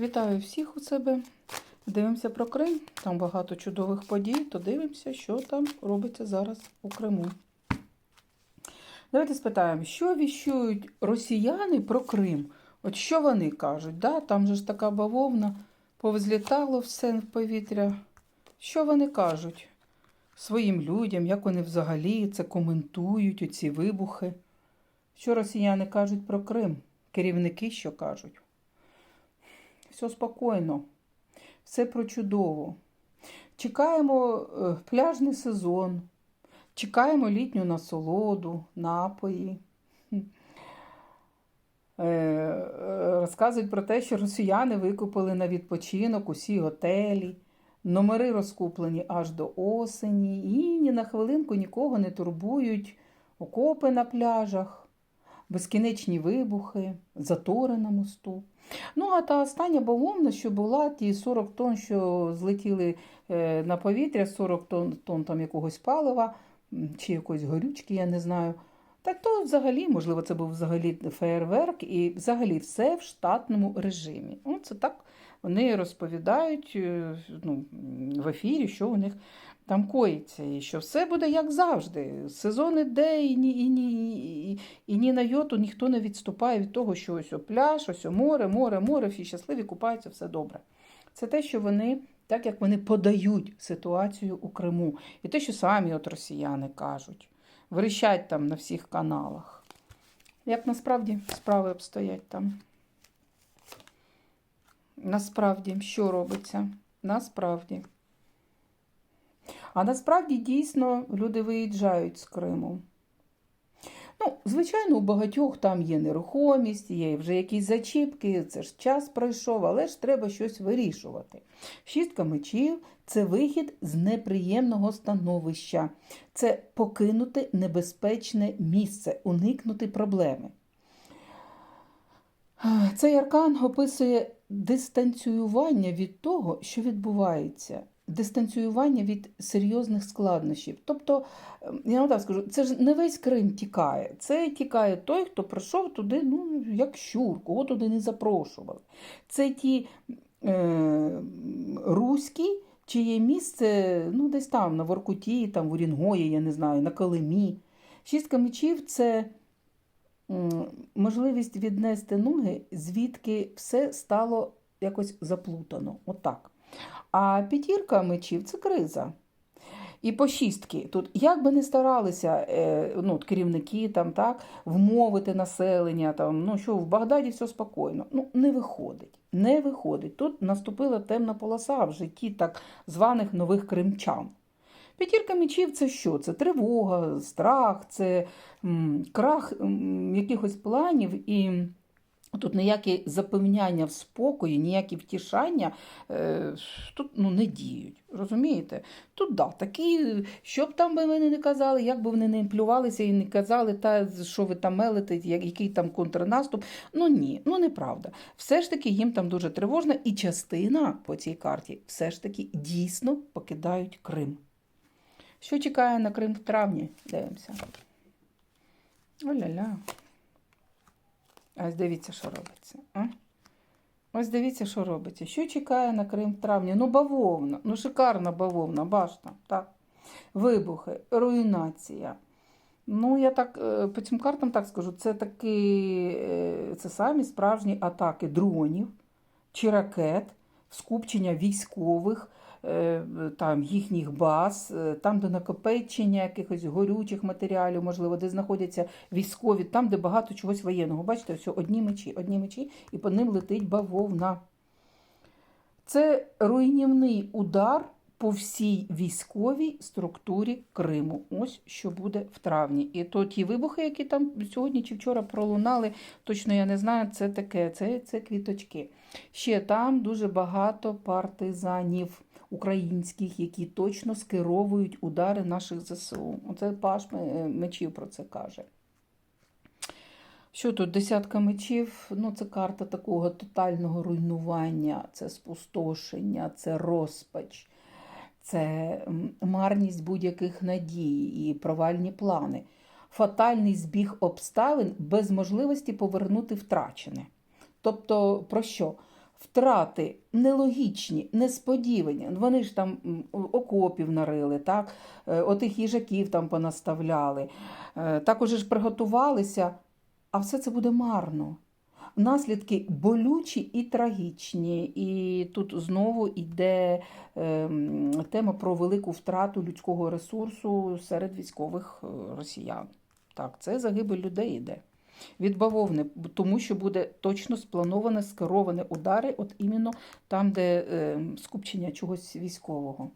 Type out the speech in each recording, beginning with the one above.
Вітаю всіх у себе. Дивимося про Крим. Там багато чудових подій, то дивимося, що там робиться зараз у Криму. Давайте спитаємо, що віщують росіяни про Крим? От що вони кажуть? Да? Там же ж така бавовна, повзлітало все в повітря. Що вони кажуть своїм людям, як вони взагалі це коментують, оці вибухи? Що росіяни кажуть про Крим? Керівники що кажуть? Все спокійно, все прочудово. Чекаємо е, пляжний сезон, чекаємо літню насолоду, напої. Е, е, Розказують про те, що росіяни викупили на відпочинок усі готелі, номери розкуплені аж до осені, і ні на хвилинку нікого не турбують окопи на пляжах, безкінечні вибухи, затори на мосту. Ну, а та остання бавовна, що була, ті 40 тонн, що злетіли е, на повітря, 40 тонн, тонн там якогось палива чи якоїсь горючки, я не знаю. Так то взагалі, можливо, це був взагалі феєрверк, і взагалі все в штатному режимі. Ну, це так вони розповідають е, ну, в ефірі, що у них там коїться, і що все буде як завжди. Сезон іде, і ні, і ні, і, і ні на йоту ніхто не відступає від того, що ось о пляж, ось о море, море, море, всі щасливі, купаються, все добре. Це те, що вони, так як вони подають ситуацію у Криму, і те, що самі от росіяни кажуть, верещать там на всіх каналах. Як насправді справи обстоять там? Насправді, що робиться? Насправді. А насправді дійсно люди виїжджають з Криму. Ну, звичайно, у багатьох там є нерухомість, є вже якісь зачіпки, це ж час пройшов, але ж треба щось вирішувати. Шістка мечів це вихід з неприємного становища, це покинути небезпечне місце, уникнути проблеми. Цей аркан описує дистанціювання від того, що відбувається, дистанціювання від серйозних складнощів. Тобто, ем, я так скажу, це ж не весь Крим тікає. Це тікає той, хто прийшов туди, ну, як щур, кого туди не запрошували. Це ті е, руські, чиє місце ну, десь там, на Воркуті, там, в Урінгої, я не знаю, на Калимі. Шістка мечів це можливість віднести ноги, звідки все стало якось заплутано. Отак. А п'ятірка мечів це криза. І по шістки. Тут, як би не старалися е, ну, керівники там, так, вмовити населення, там, ну, що в Багдаді все спокійно. Ну, не виходить. Не виходить. Тут наступила темна полоса в житті так званих нових кримчан. П'ятірка мечів це що? Це тривога, страх, це м, крах м, якихось планів і. Тут ніякі запевняння в спокої, ніякі втішання е, тут ну, не діють. Розумієте? Тут да, такі, що б там би вони не казали, як би вони не плювалися і не казали, та що ви там мелите, як- який там контрнаступ. Ну ні, ну неправда. Все ж таки їм там дуже тривожно, і частина по цій карті все ж таки дійсно покидають Крим. Що чекає на Крим в травні? Дивимося. Оля-ля. Ось дивіться, що робиться. А? Ось дивіться, що робиться. Що чекає на Крим в травні? Ну, бавовна, ну шикарна бавовна, башта. Так. Вибухи, руйнація. Ну, я так е, по цим картам так скажу, це такі, е, це самі справжні атаки дронів чи ракет, скупчення військових, там їхніх баз, е, там, де накопичення якихось горючих матеріалів, можливо, де знаходяться військові, там, де багато чогось воєнного. Бачите, ось одні мечі, одні мечі, і по ним летить бавовна. Це руйнівний удар по всій військовій структурі Криму. Ось що буде в травні. І то ті вибухи, які там сьогодні чи вчора пролунали, точно я не знаю, це таке, це, це квіточки. Ще там дуже багато партизанів українських, які точно скеровують удари наших ЗСУ. Оце Паш е, мечів про це каже. Що тут? Десятка мечів. Ну, це карта такого тотального руйнування, це спустошення, це розпач, це марність будь-яких надій і провальні плани. Фатальний збіг обставин без можливості повернути втрачене. Тобто, про що? Втрати нелогічні, несподівані. Вони ж там окопів нарили, так? е, отих їжаків там понаставляли. Е, Також ж приготувалися, а все це буде марно. Наслідки болючі і трагічні. І тут знову йде ем, тема про велику втрату людського ресурсу серед військових е, росіян. Так, це загибель людей йде. Від бавовни, тому що буде точно сплановане, скероване удари, от іменно там, де е, скупчення чогось військового.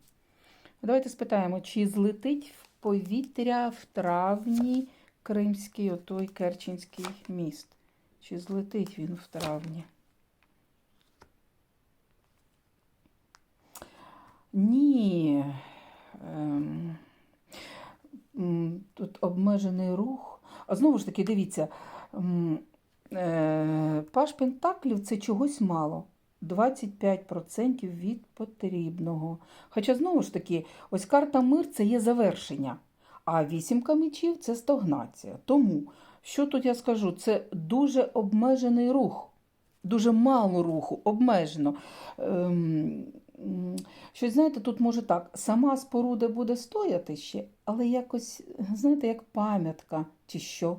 Давайте спитаємо, чи злетить в повітря в травні Кримський, отой Керченський міст? Чи злетить він в травні? Ні. Ем, Тут обмежений рух. А знову ж таки, дивіться, е, паш Пентаклів це чогось мало. 25% від потрібного. Хоча, знову ж таки, ось карта мир це є завершення, а вісімка мечів це стагнація. Тому, що тут я скажу, це дуже обмежений рух, дуже мало руху, обмежено. Ем, Щось, знаєте, тут може так, сама споруда буде стояти ще, але якось, знаєте, як пам'ятка чи що.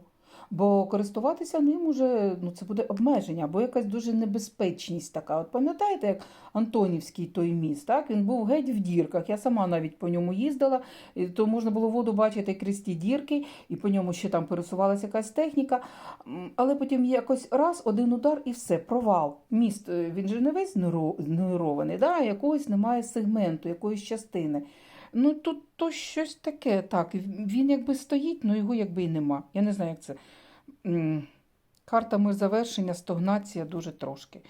Бо користуватися ним уже ну, це буде обмеження, або якась дуже небезпечність така. От пам'ятаєте, як Антонівський той міст, так? Він був геть в дірках. Я сама навіть по ньому їздила, то можна було воду бачити крізь ті дірки, і по ньому ще там пересувалася якась техніка. Але потім якось раз, один удар і все, провал. Міст, е, він же не весь знеро- знерований, да? якогось немає сегменту, якоїсь частини. Ну тут то щось таке, так. Він якби стоїть, але його якби і нема. Я не знаю, як це. Карта мир завершення, стагнація дуже трошки.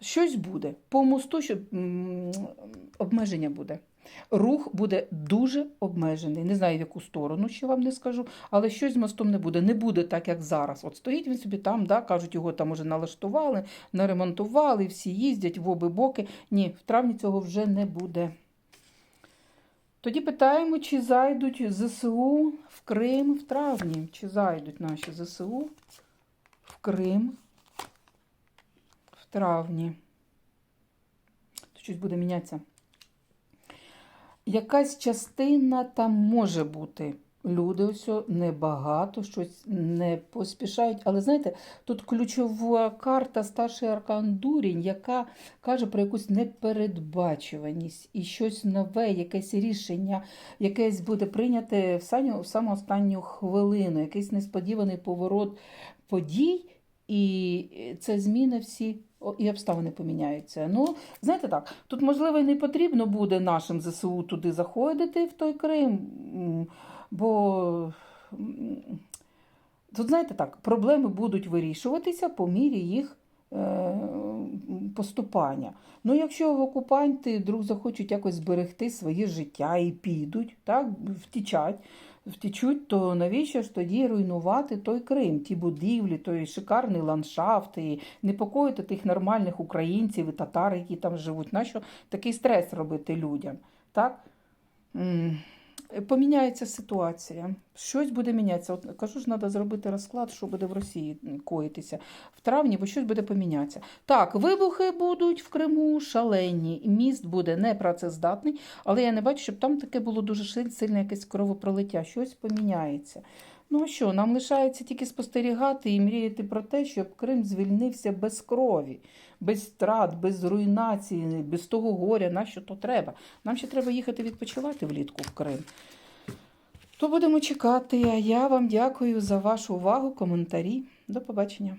Щось буде. По мосту що, обмеження буде. Рух буде дуже обмежений. Не знаю, в яку сторону, ще вам не скажу, але щось з мостом не буде. Не буде так, як зараз. От стоїть він собі там, да, кажуть, його там уже налаштували, наремонтували, всі їздять в оби боки. Ні, в травні цього вже не буде. Тоді питаємо, чи зайдуть ЗСУ в Крим в травні. Чи зайдуть наші ЗСУ в Крим в травні. То щось буде мінятися. Якась частина там може бути. Люди ось небагато, щось не поспішають. Але знаєте, тут ключова карта старший аркан Дурінь, яка каже про якусь непередбачуваність і щось нове, якесь рішення, якесь буде прийняте в саму, останню хвилину, якийсь несподіваний поворот подій, і це зміни всі. І обставини поміняються. Ну, знаєте так, тут, можливо, і не потрібно буде нашим ЗСУ туди заходити в той Крим, бо тут, знаєте так, проблеми будуть вирішуватися по мірі їх е, поступання. Ну, якщо окупанти вдруг захочуть якось зберегти своє життя і підуть, так, втічать, втічуть, то навіщо ж тоді руйнувати той Крим, ті будівлі, той шикарний ландшафт, і непокоїти тих нормальних українців і татар, які там живуть? Нащо такий стрес робити людям? Так? Поміняється ситуація. Щось буде мінятися. От кажу ж, треба зробити розклад, що буде в Росії коїтися в травні, бо щось буде помінятися. Так, вибухи будуть в Криму шалені. Міст буде непрацездатний, але я не бачу, щоб там таке було дуже сильне якесь кровопролиття. Щось поміняється. Ну що, нам лишається тільки спостерігати і мріяти про те, щоб Крим звільнився без крові, без втрат, без руйнації, без того горя, на що то треба. Нам ще треба їхати відпочивати влітку в Крим. То будемо чекати. А я вам дякую за вашу увагу, коментарі. До побачення.